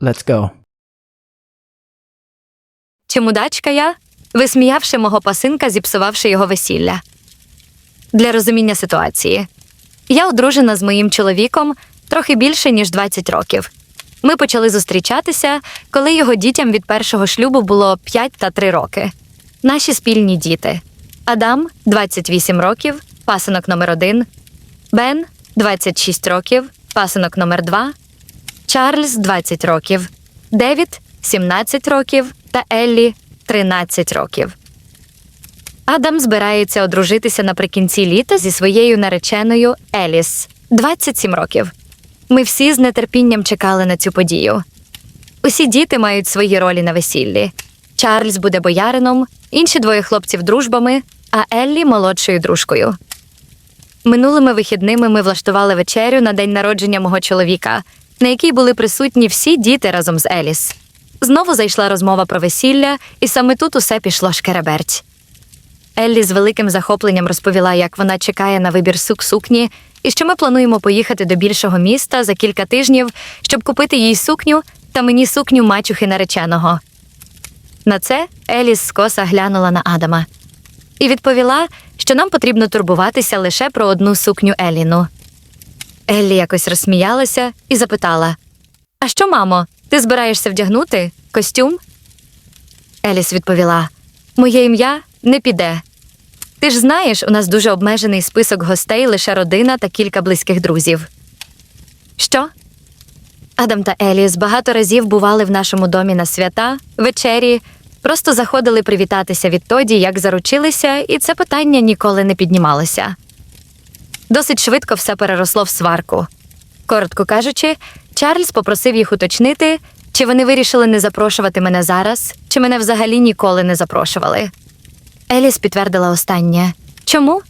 Let's go. Чи мудачка я, висміявши мого пасинка, зіпсувавши його весілля. Для розуміння ситуації. Я одружена з моїм чоловіком трохи більше, ніж 20 років. Ми почали зустрічатися, коли його дітям від першого шлюбу було 5 та 3 роки. Наші спільні діти: Адам 28 років, пасинок номер 1 Бен 26 років, пасинок номер 2 Чарльз 20 років, Девід 17 років та Еллі 13 років. Адам збирається одружитися наприкінці літа зі своєю нареченою Еліс 27 років. Ми всі з нетерпінням чекали на цю подію. Усі діти мають свої ролі на весіллі. Чарльз буде боярином, інші двоє хлопців дружбами, а Еллі молодшою дружкою. Минулими вихідними ми влаштували вечерю на день народження мого чоловіка, на якій були присутні всі діти разом з Еліс. Знову зайшла розмова про весілля, і саме тут усе пішло шкереберть. Еллі з великим захопленням розповіла, як вона чекає на вибір сук сукні, і що ми плануємо поїхати до більшого міста за кілька тижнів, щоб купити їй сукню та мені сукню мачухи нареченого. На це Еліс скоса глянула на Адама і відповіла, що нам потрібно турбуватися лише про одну сукню Еліну. Еллі якось розсміялася і запитала: А що, мамо, ти збираєшся вдягнути костюм? Еліс відповіла: Моє ім'я не піде. Ти ж знаєш, у нас дуже обмежений список гостей, лише родина та кілька близьких друзів. Що? Адам та Еліс багато разів бували в нашому домі на свята, вечері, просто заходили привітатися відтоді, як заручилися, і це питання ніколи не піднімалося. Досить швидко все переросло в сварку. Коротко кажучи, Чарльз попросив їх уточнити, чи вони вирішили не запрошувати мене зараз, чи мене взагалі ніколи не запрошували. Еліс підтвердила останнє. Чому?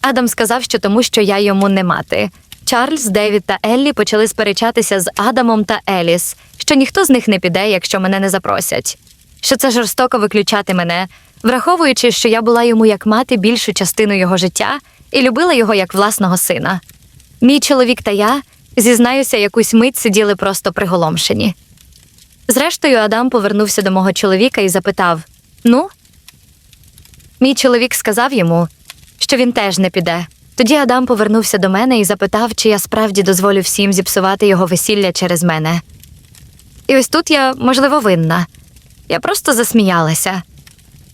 Адам сказав, що тому, що я йому не мати. Чарльз, Девід та Еллі почали сперечатися з Адамом та Еліс, що ніхто з них не піде, якщо мене не запросять. Що це жорстоко виключати мене, враховуючи, що я була йому як мати більшу частину його життя і любила його як власного сина. Мій чоловік та я, зізнаюся, якусь мить сиділи просто приголомшені. Зрештою, Адам повернувся до мого чоловіка і запитав: Ну, Мій чоловік сказав йому, що він теж не піде. Тоді Адам повернувся до мене і запитав, чи я справді дозволю всім зіпсувати його весілля через мене. І ось тут я, можливо, винна. Я просто засміялася.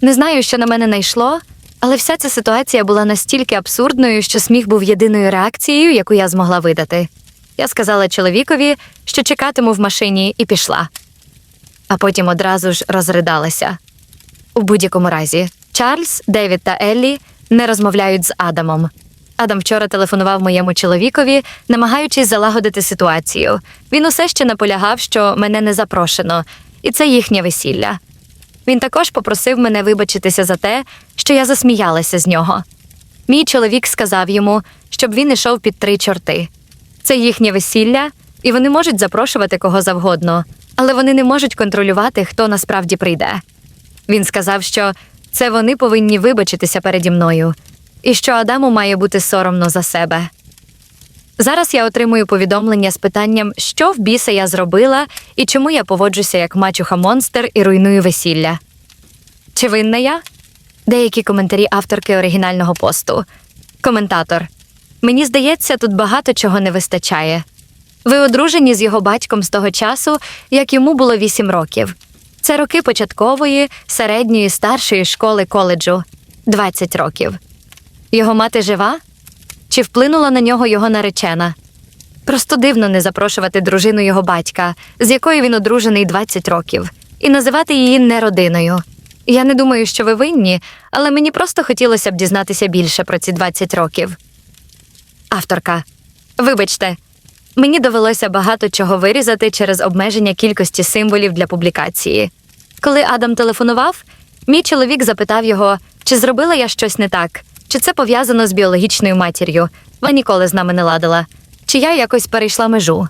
Не знаю, що на мене найшло, але вся ця ситуація була настільки абсурдною, що сміх був єдиною реакцією, яку я змогла видати. Я сказала чоловікові, що чекатиму в машині, і пішла. А потім одразу ж розридалася. У будь-якому разі, Чарльз, Девід та Еллі не розмовляють з Адамом. Адам вчора телефонував моєму чоловікові, намагаючись залагодити ситуацію. Він усе ще наполягав, що мене не запрошено, і це їхнє весілля. Він також попросив мене вибачитися за те, що я засміялася з нього. Мій чоловік сказав йому, щоб він ішов під три чорти. Це їхнє весілля, і вони можуть запрошувати кого завгодно, але вони не можуть контролювати, хто насправді прийде. Він сказав, що це вони повинні вибачитися переді мною, і що Адаму має бути соромно за себе. Зараз я отримую повідомлення з питанням, що в біса я зробила і чому я поводжуся як мачуха монстр і руйную весілля. Чи винна я? Деякі коментарі авторки оригінального посту. Коментатор. Мені здається, тут багато чого не вистачає. Ви одружені з його батьком з того часу, як йому було 8 років. Це роки початкової, середньої, старшої школи коледжу 20 років. Його мати жива? Чи вплинула на нього його наречена? Просто дивно не запрошувати дружину його батька, з якою він одружений 20 років, і називати її не родиною. Я не думаю, що ви винні, але мені просто хотілося б дізнатися більше про ці 20 років. Авторка. Вибачте, мені довелося багато чого вирізати через обмеження кількості символів для публікації. Коли Адам телефонував, мій чоловік запитав його, чи зробила я щось не так, чи це пов'язано з біологічною матір'ю. Вона ніколи з нами не ладила, чи я якось перейшла межу.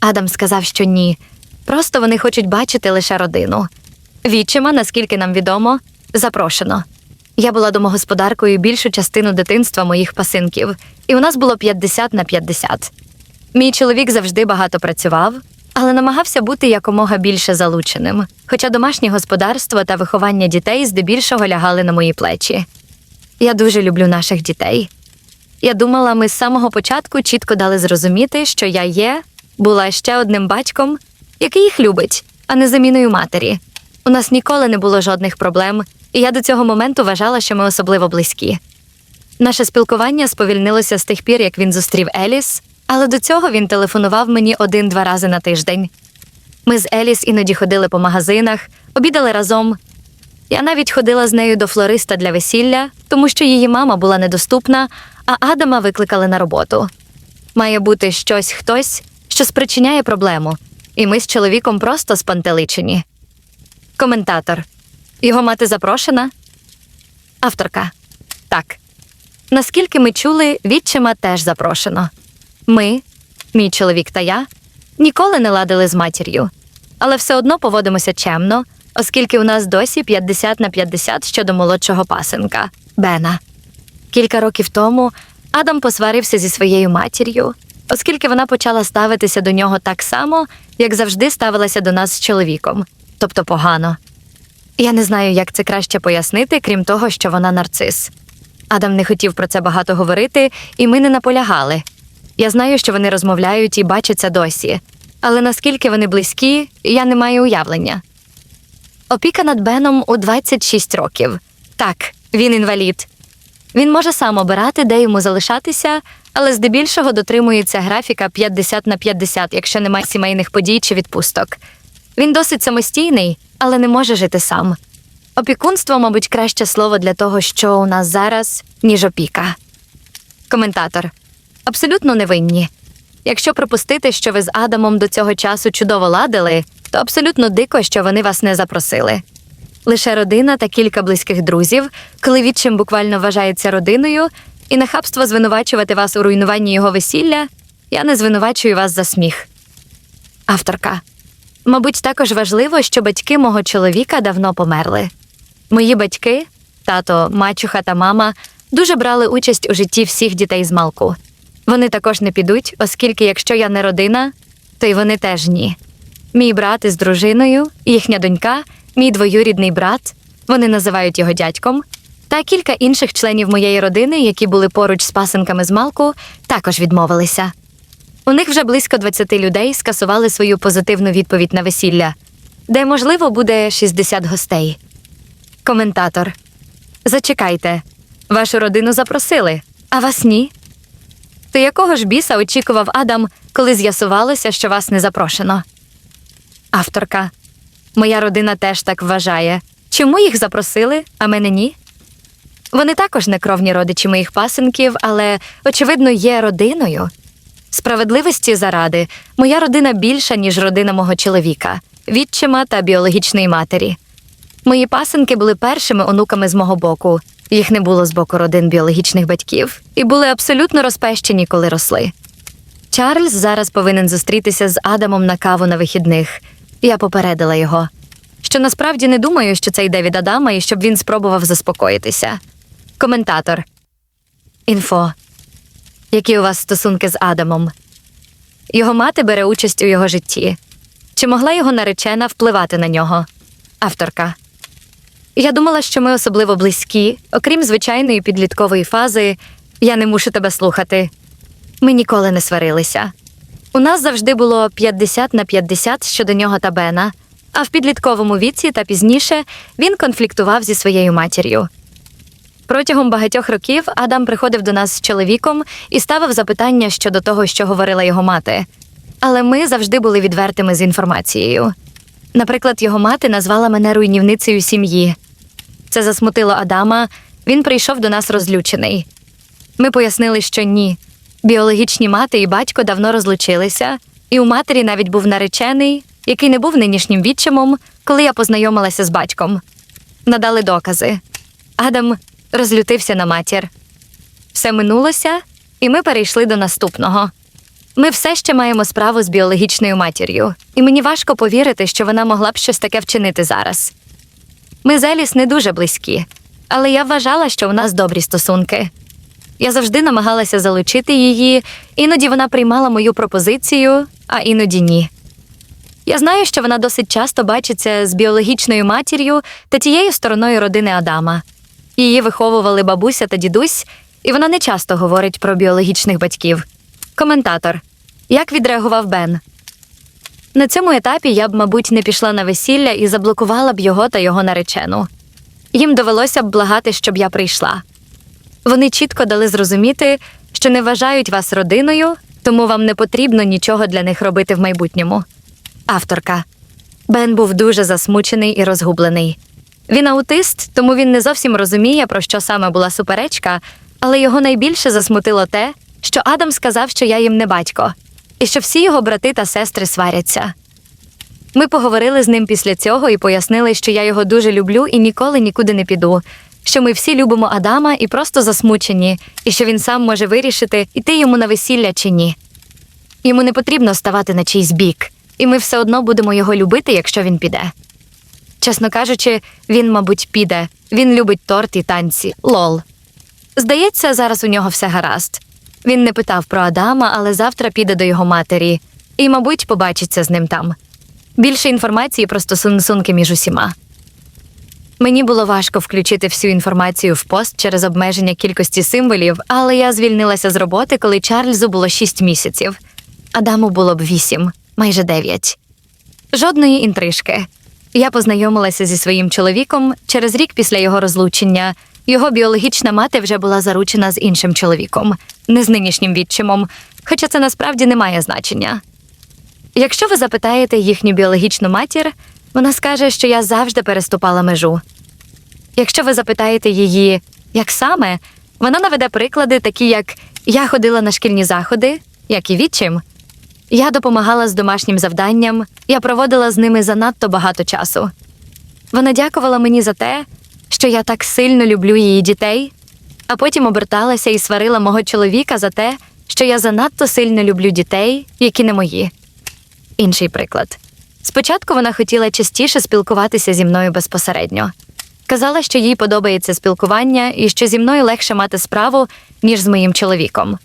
Адам сказав, що ні. Просто вони хочуть бачити лише родину. Відчима, наскільки нам відомо, запрошено. Я була домогосподаркою більшу частину дитинства моїх пасинків, і у нас було 50 на 50. Мій чоловік завжди багато працював, але намагався бути якомога більше залученим, хоча домашнє господарство та виховання дітей здебільшого лягали на мої плечі. Я дуже люблю наших дітей. Я думала, ми з самого початку чітко дали зрозуміти, що я є, була ще одним батьком, який їх любить, а не заміною матері. У нас ніколи не було жодних проблем, і я до цього моменту вважала, що ми особливо близькі. Наше спілкування сповільнилося з тих пір, як він зустрів Еліс, але до цього він телефонував мені один-два рази на тиждень. Ми з Еліс іноді ходили по магазинах, обідали разом. Я навіть ходила з нею до флориста для весілля, тому що її мама була недоступна, а Адама викликали на роботу. Має бути щось хтось, що спричиняє проблему, і ми з чоловіком просто спантеличені. Коментатор. Його мати запрошена? Авторка. Так. Наскільки ми чули, відчима теж запрошено. Ми, мій чоловік та я, ніколи не ладили з матір'ю, але все одно поводимося чемно, оскільки у нас досі 50 на 50 щодо молодшого пасенка Бена. Кілька років тому Адам посварився зі своєю матір'ю, оскільки вона почала ставитися до нього так само, як завжди ставилася до нас з чоловіком, тобто погано. Я не знаю, як це краще пояснити, крім того, що вона нарцис. Адам не хотів про це багато говорити, і ми не наполягали. Я знаю, що вони розмовляють і бачаться досі, але наскільки вони близькі, я не маю уявлення. Опіка над Беном у 26 років. Так, він інвалід. Він може сам обирати, де йому залишатися, але здебільшого дотримується графіка 50 на 50, якщо немає сімейних подій чи відпусток. Він досить самостійний, але не може жити сам. Опікунство, мабуть, краще слово для того, що у нас зараз, ніж опіка. Коментатор. Абсолютно невинні. Якщо припустити, що ви з Адамом до цього часу чудово ладили, то абсолютно дико, що вони вас не запросили. Лише родина та кілька близьких друзів, коли відчим буквально вважається родиною, і нахабство звинувачувати вас у руйнуванні його весілля, я не звинувачую вас за сміх. Авторка. Мабуть, також важливо, що батьки мого чоловіка давно померли. Мої батьки, тато, мачуха та мама, дуже брали участь у житті всіх дітей з малку. Вони також не підуть, оскільки якщо я не родина, то й вони теж ні. Мій брат із дружиною, їхня донька, мій двоюрідний брат, вони називають його дядьком, та кілька інших членів моєї родини, які були поруч з пасенками з малку, також відмовилися. У них вже близько 20 людей скасували свою позитивну відповідь на весілля, де, можливо, буде 60 гостей. Коментатор. Зачекайте, вашу родину запросили, а вас ні. То якого ж біса очікував Адам, коли з'ясувалося, що вас не запрошено? Авторка. Моя родина теж так вважає. Чому їх запросили, а мене ні? Вони також не кровні родичі моїх пасенків, але, очевидно, є родиною. Справедливості заради, моя родина більша, ніж родина мого чоловіка, відчима та біологічної матері. Мої пасенки були першими онуками з мого боку. Їх не було з боку родин біологічних батьків і були абсолютно розпещені, коли росли. Чарльз зараз повинен зустрітися з Адамом на каву на вихідних. Я попередила його. Що насправді не думаю, що це йде від Адама і щоб він спробував заспокоїтися. Коментатор. Інфо. Які у вас стосунки з Адамом? Його мати бере участь у його житті. Чи могла його наречена впливати на нього? Авторка. Я думала, що ми особливо близькі, окрім звичайної підліткової фази, я не мушу тебе слухати. Ми ніколи не сварилися. У нас завжди було 50 на 50 щодо нього та Бена, а в підлітковому віці та пізніше він конфліктував зі своєю матір'ю. Протягом багатьох років Адам приходив до нас з чоловіком і ставив запитання щодо того, що говорила його мати. Але ми завжди були відвертими з інформацією. Наприклад, його мати назвала мене руйнівницею сім'ї. Це засмутило Адама, він прийшов до нас розлючений. Ми пояснили, що ні. Біологічні мати і батько давно розлучилися, і у матері навіть був наречений, який не був нинішнім відчимом, коли я познайомилася з батьком. Надали докази. Адам розлютився на матір. Все минулося, і ми перейшли до наступного. Ми все ще маємо справу з біологічною матір'ю, і мені важко повірити, що вона могла б щось таке вчинити зараз. Ми з Еліс не дуже близькі, але я вважала, що у нас добрі стосунки. Я завжди намагалася залучити її, іноді вона приймала мою пропозицію, а іноді ні. Я знаю, що вона досить часто бачиться з біологічною матір'ю та тією стороною родини Адама. Її виховували бабуся та дідусь, і вона не часто говорить про біологічних батьків. Коментатор. Як відреагував Бен? На цьому етапі я б, мабуть, не пішла на весілля і заблокувала б його та його наречену. Їм довелося б благати, щоб я прийшла. Вони чітко дали зрозуміти, що не вважають вас родиною, тому вам не потрібно нічого для них робити в майбутньому. Авторка. Бен був дуже засмучений і розгублений. Він аутист, тому він не зовсім розуміє, про що саме була суперечка, але його найбільше засмутило те, що Адам сказав, що я їм не батько, і що всі його брати та сестри сваряться. Ми поговорили з ним після цього і пояснили, що я його дуже люблю і ніколи нікуди не піду, що ми всі любимо Адама і просто засмучені, і що він сам може вирішити, іти йому на весілля чи ні. Йому не потрібно ставати на чийсь бік, і ми все одно будемо його любити, якщо він піде. Чесно кажучи, він, мабуть, піде. Він любить торт і танці. Лол. Здається, зараз у нього все гаразд. Він не питав про Адама, але завтра піде до його матері і, мабуть, побачиться з ним там. Більше інформації про стосунки між усіма. Мені було важко включити всю інформацію в пост через обмеження кількості символів, але я звільнилася з роботи, коли Чарльзу було 6 місяців. Адаму було б 8, майже 9. Жодної інтрижки. Я познайомилася зі своїм чоловіком через рік після його розлучення. Його біологічна мати вже була заручена з іншим чоловіком, не з нинішнім відчимом, хоча це насправді не має значення. Якщо ви запитаєте їхню біологічну матір, вона скаже, що я завжди переступала межу. Якщо ви запитаєте її, як саме, вона наведе приклади, такі як я ходила на шкільні заходи, як і відчим. Я допомагала з домашнім завданням, я проводила з ними занадто багато часу. Вона дякувала мені за те, що я так сильно люблю її дітей, а потім оберталася і сварила мого чоловіка за те, що я занадто сильно люблю дітей, які не мої. Інший приклад. Спочатку вона хотіла частіше спілкуватися зі мною безпосередньо. Казала, що їй подобається спілкування і що зі мною легше мати справу, ніж з моїм чоловіком.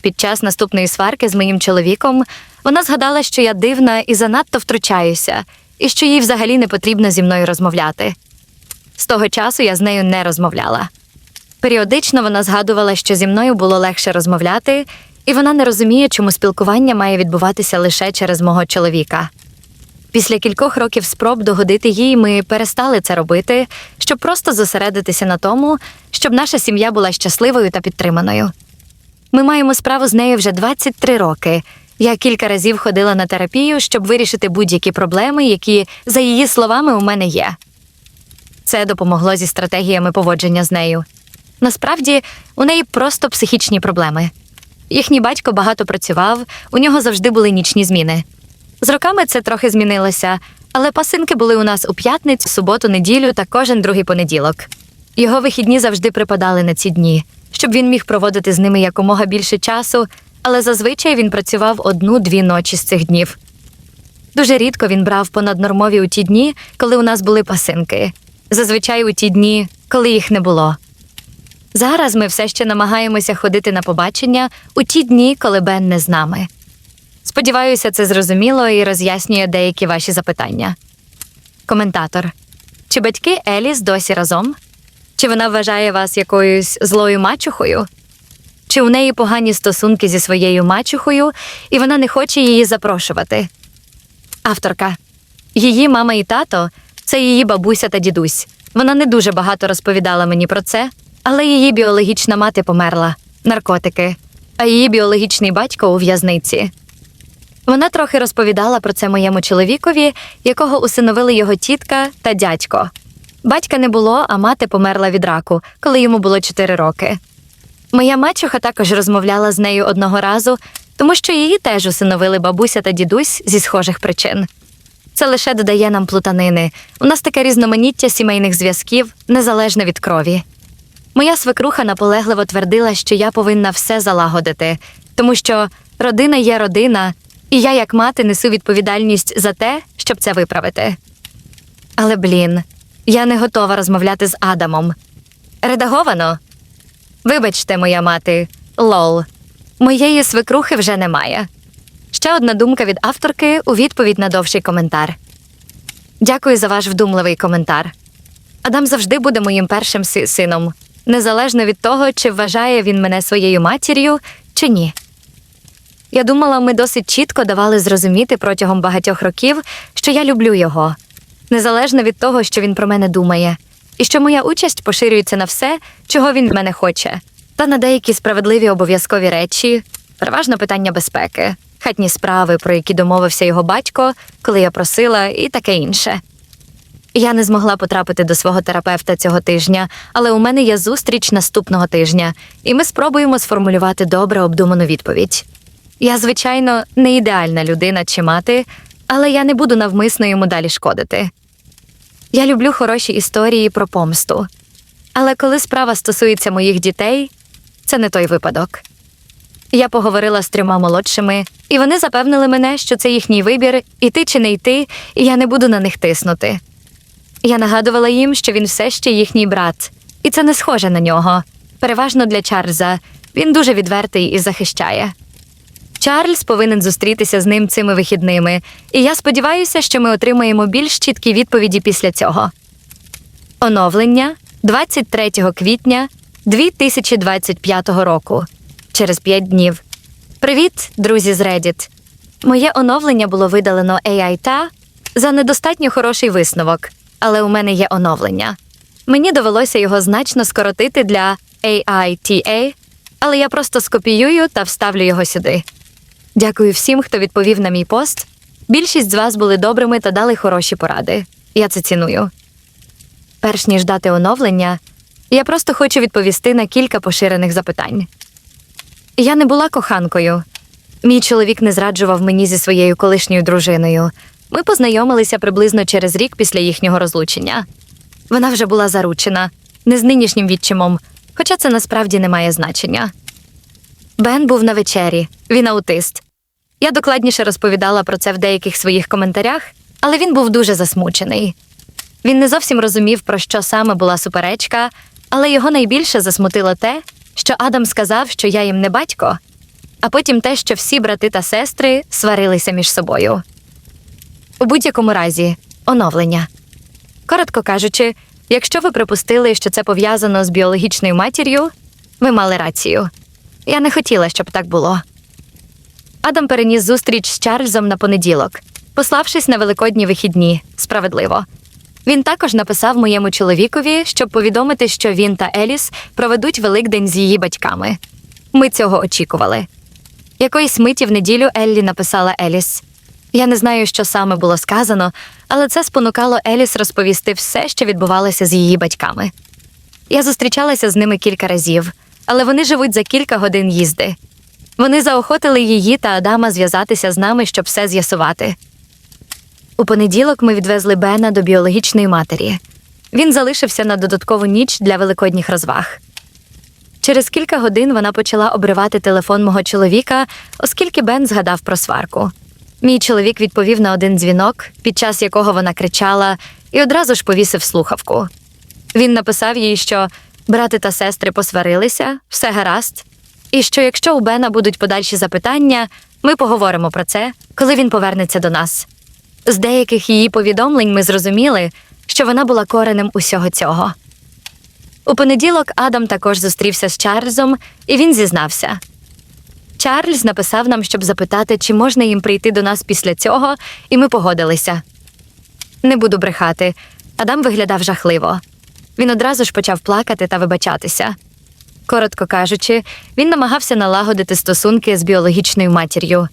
Під час наступної сварки з моїм чоловіком вона згадала, що я дивна і занадто втручаюся, і що їй взагалі не потрібно зі мною розмовляти. З того часу я з нею не розмовляла. Періодично вона згадувала, що зі мною було легше розмовляти, і вона не розуміє, чому спілкування має відбуватися лише через мого чоловіка. Після кількох років спроб догодити їй ми перестали це робити, щоб просто зосередитися на тому, щоб наша сім'я була щасливою та підтриманою. Ми маємо справу з нею вже 23 роки. Я кілька разів ходила на терапію, щоб вирішити будь-які проблеми, які, за її словами, у мене є. Це допомогло зі стратегіями поводження з нею. Насправді, у неї просто психічні проблеми. Їхній батько багато працював, у нього завжди були нічні зміни. З роками це трохи змінилося, але пасинки були у нас у п'ятницю, суботу, неділю та кожен другий понеділок. Його вихідні завжди припадали на ці дні, щоб він міг проводити з ними якомога більше часу, але зазвичай він працював одну-дві ночі з цих днів. Дуже рідко він брав понаднормові у ті дні, коли у нас були пасинки, зазвичай у ті дні, коли їх не було. Зараз ми все ще намагаємося ходити на побачення у ті дні, коли Бен не з нами. Сподіваюся, це зрозуміло і роз'яснює деякі ваші запитання. Коментатор. Чи батьки Еліс досі разом? Чи вона вважає вас якоюсь злою мачухою? Чи у неї погані стосунки зі своєю мачухою, і вона не хоче її запрошувати? Авторка. Її мама і тато це її бабуся та дідусь. Вона не дуже багато розповідала мені про це, але її біологічна мати померла наркотики, а її біологічний батько у в'язниці. Вона трохи розповідала про це моєму чоловікові, якого усиновили його тітка та дядько. Батька не було, а мати померла від раку, коли йому було 4 роки. Моя мачуха також розмовляла з нею одного разу, тому що її теж усиновили бабуся та дідусь зі схожих причин. Це лише додає нам плутанини. У нас таке різноманіття сімейних зв'язків незалежно від крові. Моя свекруха наполегливо твердила, що я повинна все залагодити, тому що родина є родина, і я, як мати, несу відповідальність за те, щоб це виправити. Але блін, я не готова розмовляти з Адамом. Редаговано. Вибачте, моя мати, лол. Моєї свекрухи вже немає. Ще одна думка від авторки у відповідь на довший коментар. Дякую за ваш вдумливий коментар. Адам завжди буде моїм першим си- сином, незалежно від того, чи вважає він мене своєю матір'ю чи ні. Я думала, ми досить чітко давали зрозуміти протягом багатьох років, що я люблю його, незалежно від того, що він про мене думає, і що моя участь поширюється на все, чого він від мене хоче, та на деякі справедливі обов'язкові речі, переважно питання безпеки, хатні справи, про які домовився його батько, коли я просила, і таке інше. Я не змогла потрапити до свого терапевта цього тижня, але у мене є зустріч наступного тижня, і ми спробуємо сформулювати добре обдуману відповідь. Я, звичайно, не ідеальна людина чи мати, але я не буду навмисно йому далі шкодити. Я люблю хороші історії про помсту. Але коли справа стосується моїх дітей, це не той випадок. Я поговорила з трьома молодшими, і вони запевнили мене, що це їхній вибір іти чи не йти, і я не буду на них тиснути. Я нагадувала їм, що він все ще їхній брат, і це не схоже на нього. Переважно для Чарльза. Він дуже відвертий і захищає. Чарльз повинен зустрітися з ним цими вихідними, і я сподіваюся, що ми отримаємо більш чіткі відповіді після цього. Оновлення 23 квітня 2025 року. Через 5 днів. Привіт, друзі з Reddit. Моє оновлення було видалено AI та за недостатньо хороший висновок, але у мене є оновлення. Мені довелося його значно скоротити для AITA, але я просто скопіюю та вставлю його сюди. Дякую всім, хто відповів на мій пост. Більшість з вас були добрими та дали хороші поради. Я це ціную. Перш ніж дати оновлення, я просто хочу відповісти на кілька поширених запитань. Я не була коханкою. Мій чоловік не зраджував мені зі своєю колишньою дружиною. Ми познайомилися приблизно через рік після їхнього розлучення. Вона вже була заручена, не з нинішнім відчимом, хоча це насправді не має значення. Бен був на вечері, він аутист. Я докладніше розповідала про це в деяких своїх коментарях, але він був дуже засмучений. Він не зовсім розумів, про що саме була суперечка, але його найбільше засмутило те, що Адам сказав, що я їм не батько, а потім те, що всі брати та сестри сварилися між собою. У будь-якому разі, оновлення. Коротко кажучи, якщо ви припустили, що це пов'язано з біологічною матір'ю, ви мали рацію. Я не хотіла, щоб так було. Адам переніс зустріч з Чарльзом на понеділок, пославшись на великодні вихідні справедливо. Він також написав моєму чоловікові, щоб повідомити, що він та Еліс проведуть Великдень з її батьками. Ми цього очікували. Якоїсь миті в неділю Еллі написала Еліс. Я не знаю, що саме було сказано, але це спонукало Еліс розповісти все, що відбувалося з її батьками. Я зустрічалася з ними кілька разів, але вони живуть за кілька годин їзди. Вони заохотили її та Адама зв'язатися з нами, щоб все з'ясувати. У понеділок ми відвезли Бена до біологічної матері. Він залишився на додаткову ніч для великодніх розваг. Через кілька годин вона почала обривати телефон мого чоловіка, оскільки Бен згадав про сварку. Мій чоловік відповів на один дзвінок, під час якого вона кричала, і одразу ж повісив слухавку. Він написав їй, що брати та сестри посварилися, все гаразд, і що якщо у Бена будуть подальші запитання, ми поговоримо про це, коли він повернеться до нас. З деяких її повідомлень ми зрозуміли, що вона була коренем усього цього. У понеділок Адам також зустрівся з Чарльзом, і він зізнався. Чарльз написав нам, щоб запитати, чи можна їм прийти до нас після цього, і ми погодилися. Не буду брехати. Адам виглядав жахливо. Він одразу ж почав плакати та вибачатися. Коротко кажучи, він намагався налагодити стосунки з біологічною матір'ю.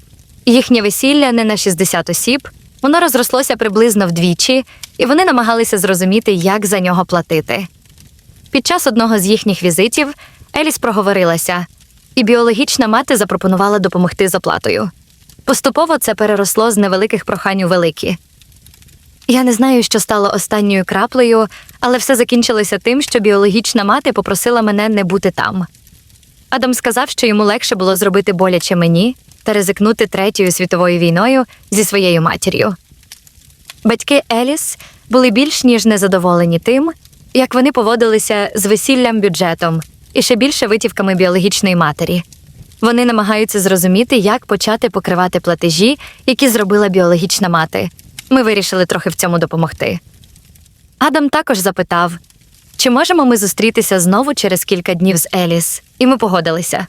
Їхнє весілля не на 60 осіб, воно розрослося приблизно вдвічі, і вони намагалися зрозуміти, як за нього платити. Під час одного з їхніх візитів Еліс проговорилася, і біологічна мати запропонувала допомогти з оплатою. Поступово це переросло з невеликих прохань у великі. Я не знаю, що стало останньою краплею, але все закінчилося тим, що біологічна мати попросила мене не бути там. Адам сказав, що йому легше було зробити боляче мені та ризикнути третьою світовою війною зі своєю матір'ю. Батьки Еліс були більш ніж незадоволені тим, як вони поводилися з весіллям бюджетом і ще більше витівками біологічної матері. Вони намагаються зрозуміти, як почати покривати платежі, які зробила біологічна мати. Ми вирішили трохи в цьому допомогти. Адам також запитав, чи можемо ми зустрітися знову через кілька днів з Еліс, і ми погодилися.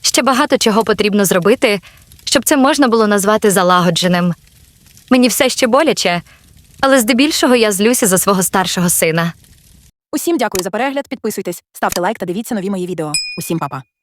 Ще багато чого потрібно зробити, щоб це можна було назвати залагодженим. Мені все ще боляче, але здебільшого я злюся за свого старшого сина. Усім дякую за перегляд. Підписуйтесь, ставте лайк та дивіться нові мої відео. Усім па-па.